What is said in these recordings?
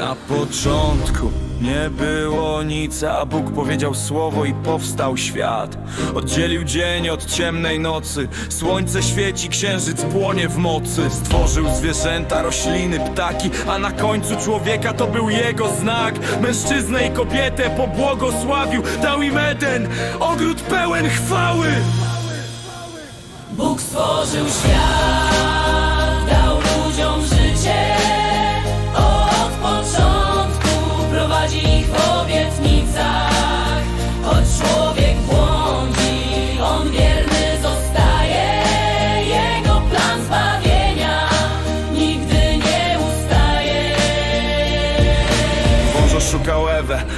Na początku nie było nic, a Bóg powiedział słowo i powstał świat. Oddzielił dzień od ciemnej nocy, słońce świeci, księżyc płonie w mocy. Stworzył zwierzęta, rośliny, ptaki, a na końcu człowieka to był jego znak. Mężczyznę i kobietę pobłogosławił, dał im Eden, ogród pełen chwały. Bóg stworzył świat,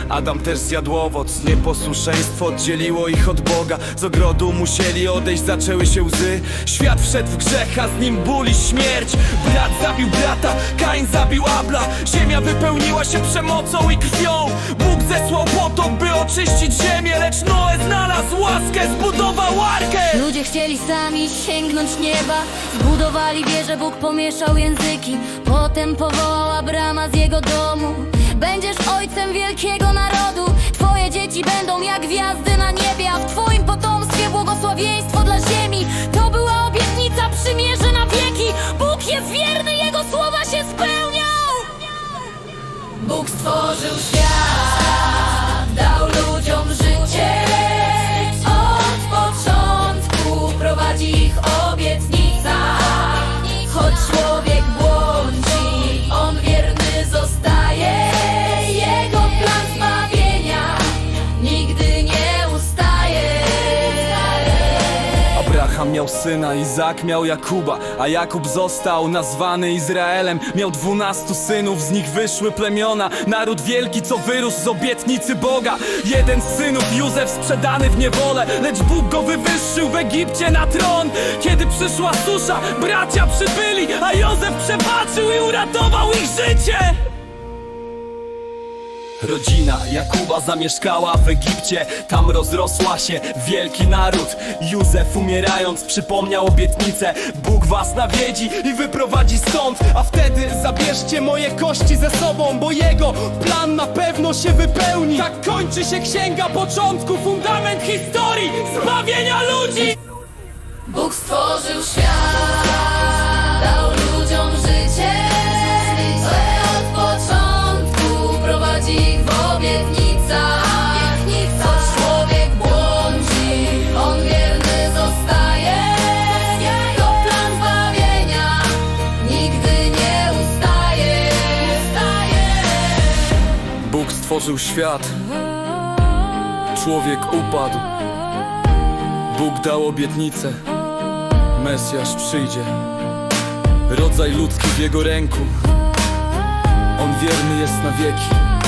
Adam też zjadł owoc. Nieposłuszeństwo oddzieliło ich od Boga. Z ogrodu musieli odejść, zaczęły się łzy. Świat wszedł w grzech, a z nim ból i śmierć. Brat zabił brata, Kain zabił Abla. Ziemia wypełniła się przemocą i krwią. Bóg zesłał potop, by oczyścić ziemię Lecz Noe znalazł łaskę, zbudował arkę. Ludzie chcieli sami sięgnąć nieba. Zbudowali wieżę, Bóg pomieszał języki. Potem powołał Abrama z jego domu Będziesz ojcem wielkiego narodu. Twoje dzieci będą jak gwiazdy na niebie A w twoim potomstwie błogosławieństwo dla ziemi. To była obietnica przymierzy na wieki. Bóg jest wierny, Jego słowa się spełnią. Bóg stworzył świat, Miał syna, Izak miał Jakuba, a Jakub został nazwany Izraelem. Miał dwunastu synów, z nich wyszły plemiona. Naród wielki, co wyrósł z obietnicy Boga. Jeden z synów, Józef, sprzedany w niewolę, lecz Bóg go wywyższył w Egipcie na tron. Kiedy przyszła susza, bracia przybyli, a Józef przebaczył i uratował ich życie. Rodzina Jakuba zamieszkała w Egipcie Tam rozrosła się wielki naród. Józef umierając przypomniał obietnicę. Bóg was nawiedzi i wyprowadzi stąd. A wtedy zabierzcie moje kości ze sobą Bo jego plan na pewno się wypełni. Tak kończy się księga początku Fundament historii zbawienia ludzi. Bóg stworzył świat, stworzył świat. Człowiek upadł. Bóg dał obietnicę. Mesjasz przyjdzie. Rodzaj ludzki w jego ręku. On wierny jest na wieki